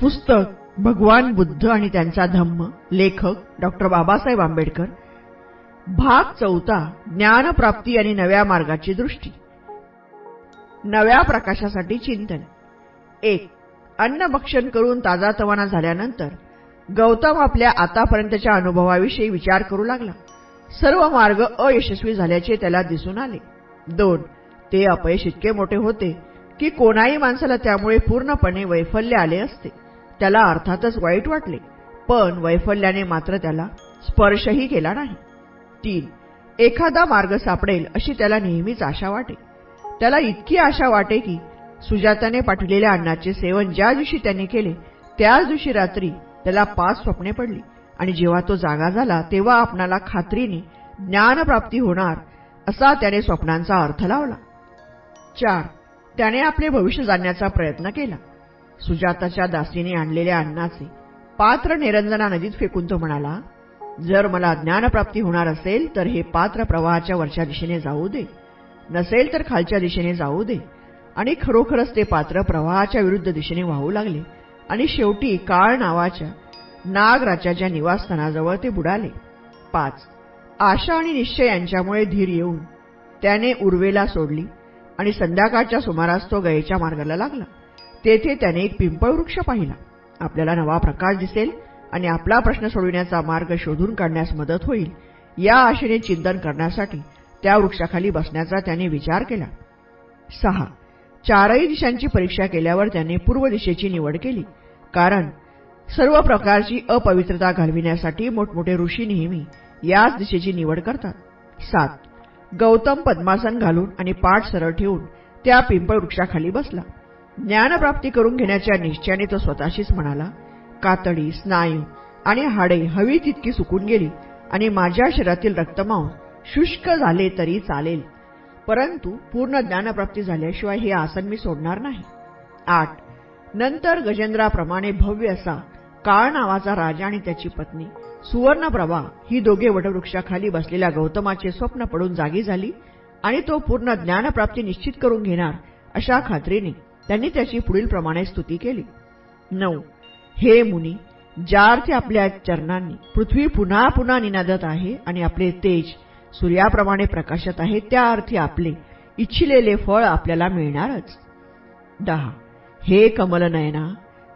पुस्तक भगवान बुद्ध आणि त्यांचा धम्म लेखक डॉक्टर बाबासाहेब आंबेडकर. भाग चौथा ज्ञानप्राप्ती आणि नव्या मार्गाची दृष्टी. नव्या प्रकाशासाठी चिंतन. एक अन्नभक्षण करून ताजातवाना झाल्यानंतर गौतम आपल्या आतापर्यंतच्या अनुभवाविषयी विचार करू लागला. सर्व मार्ग अयशस्वी झाल्याचे त्याला दिसून आले. दोन ते अपयश इतके मोठे होते की कोणाही माणसाला त्यामुळे पूर्णपणे वैफल्य आले असते. त्याला अर्थातच वाईट वाटले. पण वैफल्याने मात्र त्याला स्पर्शही केला नाही. तीन एखादा मार्ग सापडेल अशी त्याला नेहमीच आशा वाटे. त्याला इतकी आशा वाटे की सुजाताने पाठवलेल्या अन्नाचे सेवन ज्या दिवशी त्याने केले त्याच दिवशी रात्री त्याला पाच स्वप्ने पडली. आणि जेव्हा तो जागा झाला तेव्हा आपणाला खात्रीने ज्ञानप्राप्ती होणार असा त्याने स्वप्नांचा अर्थ लावला. चार त्याने आपले भविष्य जाणण्याचा प्रयत्न केला. सुजाताच्या दासीने आणलेल्या अन्नाचे. पात्र निरंजना नदीत फेकून तो म्हणाला जर मला ज्ञानप्राप्ती होणार असेल तर हे पात्र प्रवाहाच्या वरच्या दिशेने जाऊ दे. नसेल तर खालच्या दिशेने जाऊ दे. आणि खरोखरच ते पात्र प्रवाहाच्या विरुद्ध दिशेने वाहू लागले. आणि शेवटी काळ नावाच्या नागराजाच्या निवासस्थानाजवळ ते बुडाले. पाच. आशा आणि निश्चय यांच्यामुळे धीर येऊन त्याने उर्वेला सोडली आणि संध्याकाळच्या सुमारास तो गयेच्या मार्गाला लागला. तेथे त्याने एक पिंपळ वृक्ष पाहिला. आपल्याला नवा प्रकाश दिसेल आणि आपला प्रश्न सोडविण्याचा मार्ग शोधून काढण्यास मदत होईल. या आशेने चिंतन करण्यासाठी त्या वृक्षाखाली बसण्याचा त्याने विचार केला. सहा. चारही दिशांची परीक्षा केल्यावर त्याने पूर्व दिशेची निवड केली. कारण सर्व प्रकारची अपवित्रता घालविण्यासाठी मोठमोठे ऋषी नेहमी याच दिशेची निवड करतात. सात. गौतम पद्मासन घालून आणि पाठ सरळ ठेवून त्या पिंपळ वृक्षाखाली बसला. ज्ञानप्राप्ती करून घेण्याच्या निश्चयाने तो स्वतःशीच म्हणाला कातडी स्नायू आणि हाडे हवी तितकी सुकून गेली आणि माझ्या शरीरातील रक्तमांस शुष्क झाले तरी चालेल. परंतु पूर्ण ज्ञानप्राप्ती झाल्याशिवाय हे आसन मी सोडणार नाही. आठ. नंतर गजेंद्राप्रमाणे भव्य असा काळ नावाचा राजा आणि त्याची पत्नी सुवर्णप्रभा ही दोघे वटवृक्षाखाली बसलेल्या गौतमाचे स्वप्न पडून जागी झाली आणि तो पूर्ण ज्ञानप्राप्ती निश्चित करून घेणार अशा खात्रीने त्यांनी त्याची पुढील प्रमाणे स्तुती केली. नऊ. हे मुनी ज्या अर्थी आपल्या चरणांनी पृथ्वी पुन्हा पुन्हा निनादत आहे आणि आपले तेज सूर्याप्रमाणे प्रकाशत आहे त्या अर्थी आपले इच्छिलेले फळ आपल्याला मिळणारच. दहा. हे कमलनयना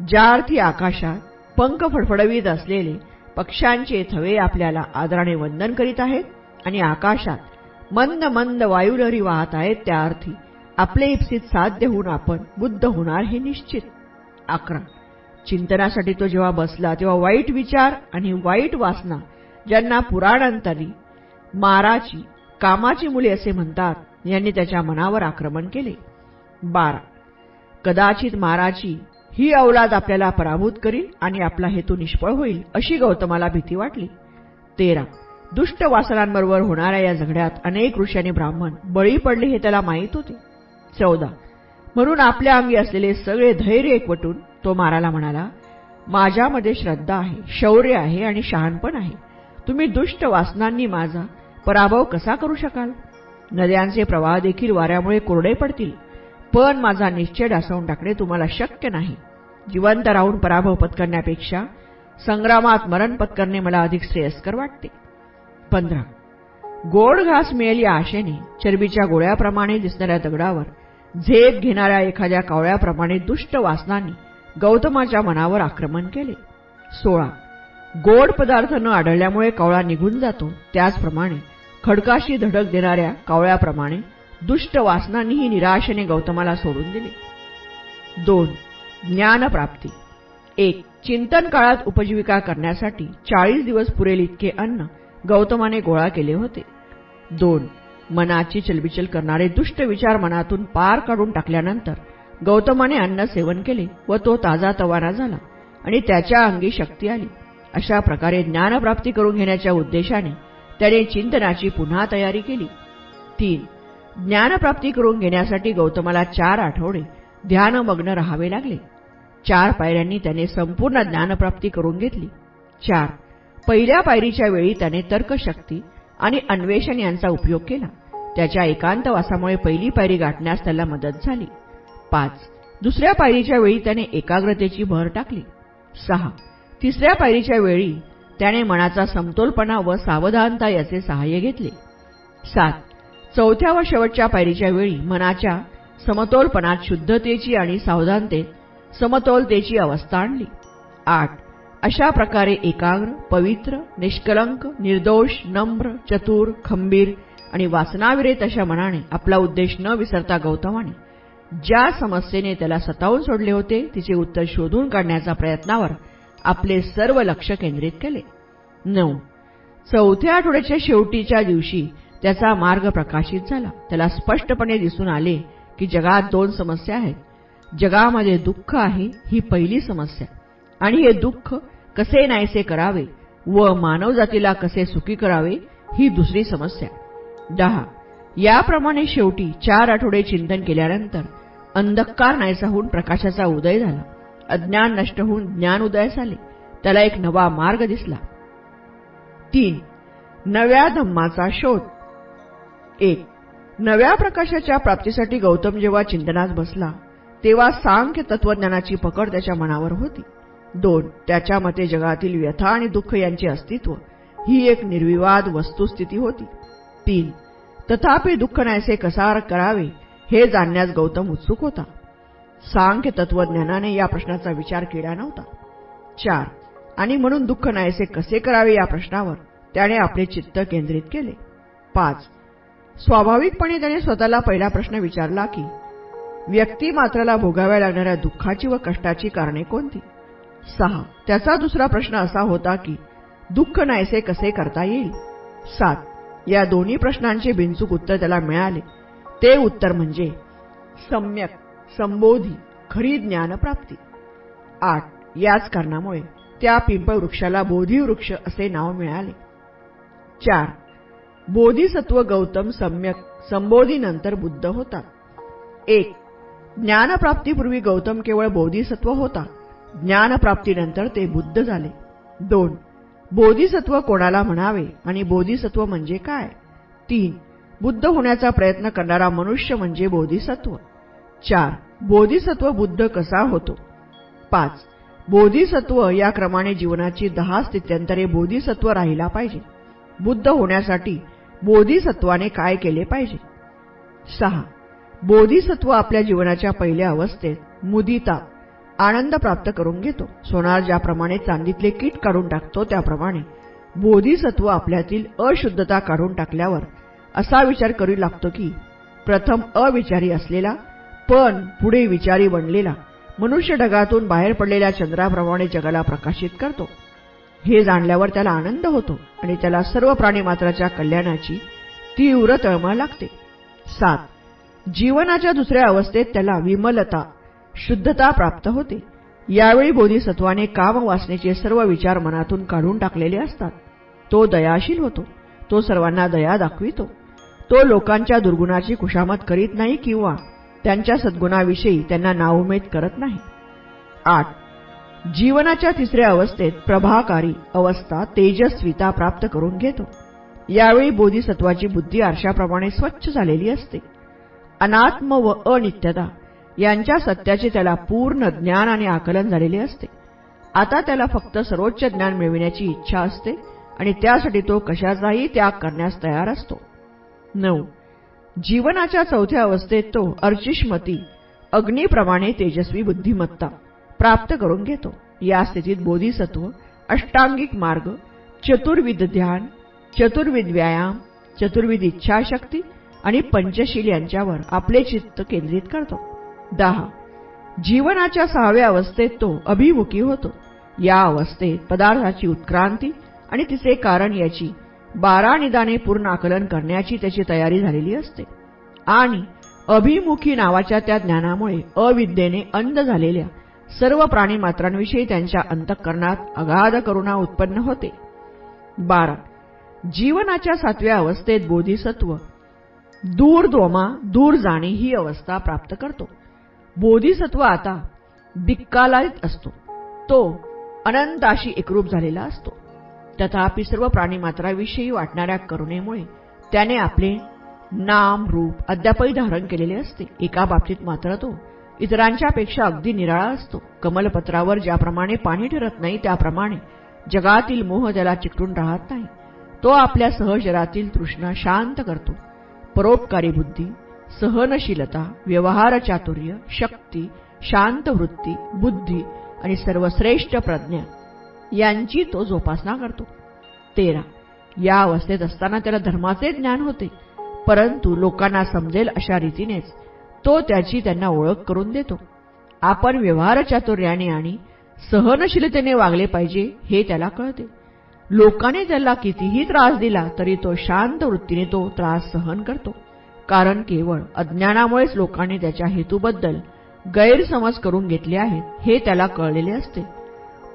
ज्या अर्थी आकाशात पंख फडफडवीत असलेले पक्ष्यांचे थवे आपल्याला आदराने वंदन करीत आहेत आणि आकाशात मंद मंद वायुलहरी वाहत आहेत त्या अर्थी आपले इप्सित साध्य होऊन आपण बुद्ध होणार हे निश्चित. अकरा. चिंतनासाठी तो जेव्हा बसला तेव्हा वाईट विचार आणि वाईट वासना ज्यांना पुराणांतरी माराची कामाची मुले असे म्हणतात यांनी त्याच्या मनावर आक्रमण केले. बारा. कदाचित माराची ही अवलाद आपल्याला पराभूत करील आणि आपला हेतू निष्फळ होईल अशी गौतमाला भीती वाटली. तेरा. दुष्ट वासनांबरोबर होणाऱ्या या झगड्यात अनेक ऋषी आणि ब्राह्मण बळी पडले हे त्याला माहीत होते. चौदा. म्हणून आपल्या अंगी असलेले सगळे धैर्य एकवटून तो माराला म्हणाला माझ्यामध्ये श्रद्धा आहे शौर्य आहे आणि शहाणपण आहे. तुम्ही दुष्ट वासनांनी माझा पराभव कसा करू शकाल? नद्यांचे प्रवाह देखील वाऱ्यामुळे कोरडे पडतील पण माझा निश्चय डासवून टाकणे तुम्हाला शक्य नाही. जिवंत राहून पराभव पत्करण्यापेक्षा संग्रामात मरण पत्करणे मला अधिक श्रेयस्कर वाटते. पंधरा. गोड घास मिळेल या आशेने चरबीच्या गोळ्याप्रमाणे दिसणाऱ्या दगडावर झेप घेणाऱ्या एखाद्या कावळ्याप्रमाणे दुष्ट वासनांनी गौतमाच्या मनावर आक्रमण केले. सोळा. गोड पदार्थ न आढळल्यामुळे कावळा निघून जातो. त्याचप्रमाणे खडकाशी धडक देणाऱ्या कावळ्याप्रमाणे दुष्ट वासनांनीही निराशेने गौतमाला सोडून दिले. दोन. ज्ञानप्राप्ती. एक. चिंतन काळात उपजीविका करण्यासाठी चाळीस दिवस पुरेल इतके अन्न गौतमाने गोळा केले होते. दोन. मनाची चलबिचल करणारे दुष्ट विचार मनातून पार काढून टाकल्यानंतर गौतमाने अन्न सेवन केले व तो ताजा तवाना झाला आणि त्याच्या अंगी शक्ती आली. अशा प्रकारे ज्ञानप्राप्ती करून घेण्याच्या उद्देशाने त्याने चिंतनाची पुन्हा तयारी केली. तीन ज्ञानप्राप्ती करून घेण्यासाठी गौतमाला चार आठवडे ध्यानमग्न राहावे लागले. चार पायऱ्यांनी त्याने संपूर्ण ज्ञानप्राप्ती करून घेतली. चार पहिल्या पायरीच्या वेळी त्याने तर्कशक्ती आणि अन्वेषण यांचा उपयोग केला. त्याच्या एकांतवासामुळे पहिली पायरी गाठण्यास त्याला मदत झाली. पाच. दुसऱ्या पायरीच्या वेळी त्याने एकाग्रतेची भर टाकली. सहा. तिसऱ्या पायरीच्या वेळी त्याने मनाचा समतोलपणा व सावधानता याचे सहाय्य घेतले. सात. चौथ्या व शेवटच्या पायरीच्या वेळी मनाच्या समतोलपणात शुद्धतेची आणि सावधानतेत समतोलतेची अवस्था आणली. आठ. अशा प्रकारे एकाग्र पवित्र निष्कलंक निर्दोष नम्र चतुर खंबीर आणि वासनाविरेत अशा मनाने आपला उद्देश न विसरता गौतमाने ज्या समस्येने त्याला सतावून सोडले होते तिचे उत्तर शोधून काढण्याच्या प्रयत्नावर आपले सर्व लक्ष केंद्रित केले. नऊ. चौथ्या आठवड्याच्या शेवटीच्या दिवशी त्याचा मार्ग प्रकाशित झाला. त्याला स्पष्टपणे दिसून आले की जगात दोन समस्या आहेत. जगामध्ये दुःख आहे ही पहिली समस्या. आणि हे दुःख कसे नाहीसे करावे व मानवजातीला कसे सुखी करावे ही दुसरी समस्या. दहा. याप्रमाणे शेवटी चार आठवडे चिंतन केल्यानंतर अंधकार नाहीसा होऊन प्रकाशाचा उदय झाला. अज्ञान नष्ट होऊन ज्ञान उदयास आले. त्याला एक नवा मार्ग दिसला. तीन. नव्या धम्माचा शोध. एक. नव्या प्रकाशाच्या प्राप्तीसाठी गौतम जेव्हा चिंतनात बसला तेव्हा सांख्य तत्वज्ञानाची पकड त्याच्या मनावर होती. दोन त्याच्या मते जगातील व्यथा आणि दुःख यांचे अस्तित्व. ही एक निर्विवाद वस्तुस्थिती होती. तीन तथापि दुःख नायसे कसार करावे हे जाणण्यास गौतम उत्सुक होता. सांख्य तत्वज्ञानाने या प्रश्नाचा विचार केला नव्हता. चार आणि म्हणून दुःख नायसे कसे करावे या प्रश्नावर त्याने आपले चित्त केंद्रित केले. पाच स्वाभाविकपणे त्याने स्वतःला पहिला प्रश्न विचारला की व्यक्ती मात्राला भोगाव्या लागणाऱ्या दुःखाची व कष्टाची कारणे कोणती? सहा. त्याचा दुसरा प्रश्न असा होता की दुःख नाहीसे कसे करता येईल? सात. या दोन्ही प्रश्नांचे बिनचूक उत्तर त्याला मिळाले. ते उत्तर म्हणजे सम्यक संबोधी खरी ज्ञानप्राप्ती. आठ. याच कारणामुळे त्या पिंपळ वृक्षाला बोधिवृक्ष असे नाव मिळाले. चार. बोधिसत्व गौतम सम्यक संबोधीनंतर बुद्ध होतात एक. ज्ञानप्राप्तीपूर्वी गौतम केवळ बोधिसत्व होता. ज्ञानप्राप्तीनंतर ते बुद्ध झाले. दोन बोधिसत्व कोणाला म्हणावे आणि बोधिसत्व म्हणजे काय? तीन बुद्ध होण्याचा प्रयत्न करणारा मनुष्य म्हणजे बोधिसत्व. चार बोधिसत्व बुद्ध कसा होतो? पाच बोधिसत्व या क्रमाने जीवनाची दहा स्थित्यंतरे बोधिसत्व राहिला पाहिजे. बुद्ध होण्यासाठी बोधिसत्वाने काय केले पाहिजे? सहा बोधिसत्व आपल्या जीवनाच्या पहिल्या अवस्थेत मुदिता आनंद प्राप्त करून घेतो. सोनार ज्याप्रमाणे चांदीतले कीट काढून टाकतो त्याप्रमाणे बोधिसत्व आपल्यातील अशुद्धता काढून टाकल्यावर असा विचार करू लागतो की प्रथम अविचारी असलेला पण पुढे विचारी बनलेला मनुष्य ढगातून बाहेर पडलेल्या चंद्राप्रमाणे जगाला प्रकाशित करतो. हे जाणल्यावर त्याला आनंद होतो आणि त्याला सर्व प्राणीमात्राच्या कल्याणाची तीव्र तळमळ लागते. सात. जीवनाच्या दुसऱ्या अवस्थेत त्याला विमलता शुद्धता प्राप्त होते. यावेळी बोधिसत्वाने काम वासनेचे सर्व विचार मनातून काढून टाकलेले असतात. तो दयाशील होतो. तो सर्वांना दया दाखवितो. तो लोकांच्या दुर्गुणाची कुशामत करीत नाही किंवा त्यांच्या सद्गुणाविषयी त्यांना नाउमेद करत नाही. आठ. जीवनाच्या तिसऱ्या अवस्थेत प्रभाकारी अवस्था तेजस्विता प्राप्त करून घेतो. यावेळी बोधिसत्वाची बुद्धी आरशाप्रमाणे स्वच्छ झालेली असते. अनात्म व अनित्यता यांच्या सत्याचे त्याला पूर्ण ज्ञान आणि आकलन झालेले असते. आता त्याला फक्त सर्वोच्च ज्ञान मिळविण्याची इच्छा असते आणि त्यासाठी तो कशाचाही त्याग करण्यास तयार असतो. नऊ. जीवनाच्या चौथ्या अवस्थेत तो अर्चिष्मती अग्नीप्रमाणे तेजस्वी बुद्धिमत्ता प्राप्त करून घेतो. या स्थितीत बोधिसत्व अष्टांगिक मार्ग चतुर्विध ध्यान चतुर्विध व्यायाम चतुर्विध इच्छाशक्ती आणि पंचशील यांच्यावर आपले चित्त केंद्रित करतो. दहा. जीवनाच्या सहाव्या अवस्थेत तो अभिमुखी होतो. या अवस्थेत पदार्थाची उत्क्रांती आणि तिचे कारण याची बारा निदाने पूर्ण आकलन करण्याची त्याची तयारी झालेली असते. आणि अभिमुखी नावाच्या त्या ज्ञानामुळे अविद्येने अंध झालेल्या सर्व प्राणीमात्रांविषयी त्यांच्या अंतःकरणात अगाध करुणा उत्पन्न होते. बारा. जीवनाच्या सातव्या अवस्थेत बोधिसत्व दूर दोमा दूर जाणे ही अवस्था प्राप्त करतो. बोधिसत्व आता दिक्कालायत असतो. तो अनंताशी एकरूप झालेला असतो. तथापि सर्व प्राणीमात्राविषयी वाटणाऱ्या करुणेमुळे त्याने आपले नाम रूप अद्यापही धारण केलेले असते. एका बाबतीत मात्र तो इतरांच्यापेक्षा अगदी निराळा असतो. कमलपत्रावर ज्याप्रमाणे पाणी ठरत नाही त्याप्रमाणे जगातील मोह त्याला चिकटून राहत नाही. तो आपल्या सहजरातील तृष्णा शांत करतो. परोपकारी बुद्धी सहनशीलता व्यवहार चातुर्य शक्ती शांत वृत्ती बुद्धी आणि सर्वश्रेष्ठ प्रज्ञा यांची तो जोपासना करतो. तेरा. या अवस्थेत असताना त्याला धर्माचे ज्ञान होते. परंतु लोकांना समजेल अशा रीतीनेच तो त्याची त्यांना ओळख करून देतो. आपण व्यवहार चातुर्याने आणि सहनशीलतेने वागले पाहिजे हे त्याला कळते. लोकांनी त्याला कितीही त्रास दिला तरी तो शांत वृत्तीने तो त्रास सहन करतो. कारण केवळ अज्ञानामुळेच लोकांनी त्याच्या हेतूबद्दल गैरसमज करून घेतले आहेत हे त्याला कळलेले असते.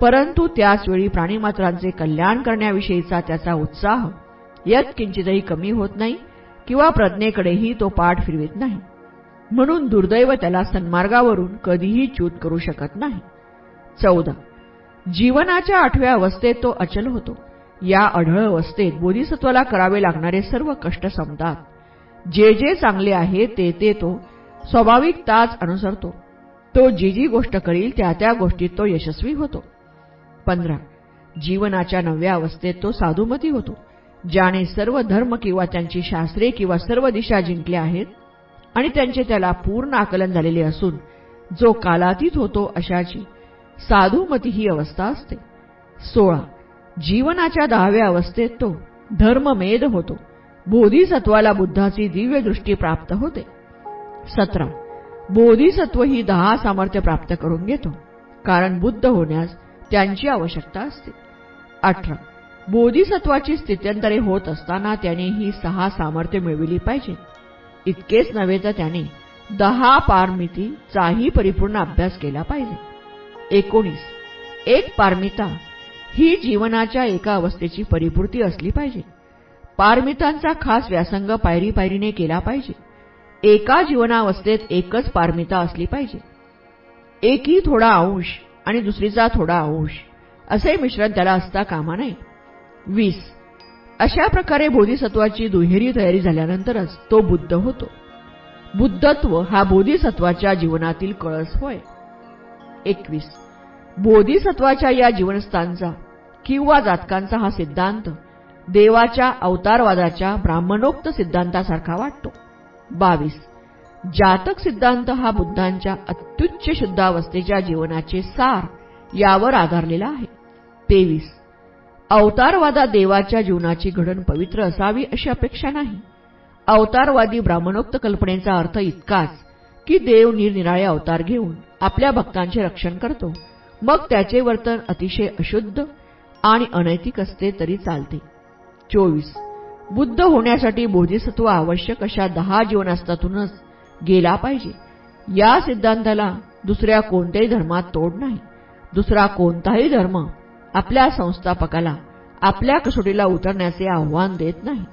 परंतु त्याचवेळी प्राणीमात्रांचे कल्याण करण्याविषयीचा त्याचा उत्साह यत्किंचितही कमी होत नाही किंवा प्रज्ञेकडेही तो पाठ फिरवित नाही. म्हणून दुर्दैव त्याला सन्मार्गावरून कधीही च्यूत करू शकत नाही. चौदा. जीवनाच्या आठव्या अवस्थेत तो अचल होतो. या अढळ अवस्थेत बोधिसत्वाला करावे लागणारे सर्व कष्ट संपतात. जे जे चांगले आहे ते ते तो स्वाभाविक ताच अनुसरतो. तो जी जी गोष्ट करील त्या त्या गोष्टीत तो यशस्वी होतो. पंधरा. जीवनाच्या नव्या अवस्थेत तो साधुमती होतो. ज्याने सर्व धर्म किंवा त्यांची शास्त्रे किंवा सर्व दिशा जिंकल्या आहेत आणि त्यांचे त्याला पूर्ण आकलन झालेले असून जो कालातीत होतो अशाची साधुमती ही अवस्था असते. सोळा. जीवनाच्या दहाव्या अवस्थेत तो धर्ममेध होतो. बोधिसत्वाला बुद्धाची दिव्य दृष्टी प्राप्त होते. सतरा बोधिसत्व ही दहा सामर्थ्य प्राप्त करून घेतो कारण बुद्ध होण्यास त्यांची आवश्यकता असते. अठरा बोधिसत्वाची स्थित्यंतरे होत असताना त्याने ही सहा सामर्थ्य मिळविली पाहिजे इतकेच नव्हे तर त्याने दहा पारमितीचाही परिपूर्ण अभ्यास केला पाहिजे. एकोणीस एक पारमिता ही जीवनाच्या एका अवस्थेची परिपूर्ती असली पाहिजे. पारमितांचा खास व्यासंग पायरी पायरीने केला पाहिजे. एका जीवनावस्थेत एकच पारमिता असली पाहिजे. एकही थोडा अंश आणि दुसरीचा थोडा अंश असे मिश्रण त्याला असता कामा नये. वीस. अशा प्रकारे बोधिसत्वाची दुहेरी तयारी झाल्यानंतरच तो बुद्ध होतो. बुद्धत्व हा बोधिसत्वाच्या जीवनातील कळस होय. एकवीस. बोधिसत्वाच्या या जीवनस्थांचा किंवा जातकांचा हा सिद्धांत देवाच्या अवतारवादाच्या ब्राह्मणोक्त सिद्धांतासारखा वाटतो. बावीस. जातक सिद्धांत हा बुद्धांच्या अत्युच्च शुद्धावस्थेच्या जीवनाचे सार यावर आधारलेला आहे. तेवीस. अवतारवादा देवाच्या जीवनाची घडण पवित्र असावी अशी अपेक्षा नाही. अवतारवादी ब्राह्मणोक्त कल्पनेचा अर्थ इतकाच की देव निरनिराळे अवतार घेऊन आपल्या भक्तांचे रक्षण करतो. मग त्याचे वर्तन अतिशय अशुद्ध आणि अनैतिक असते तरी चालते. चोवीस. बुद्ध होण्यासाठी बोधिसत्व आवश्यक अशा दहा जीवनास्तातूनच गेला पाहिजे. या सिद्धांताला दुसऱ्या कोणत्याही धर्मात तोड नाही. दुसरा कोणताही धर्म आपल्या संस्थापकाला आपल्या कसोटीला उतरण्याचे आव्हान देत नाही.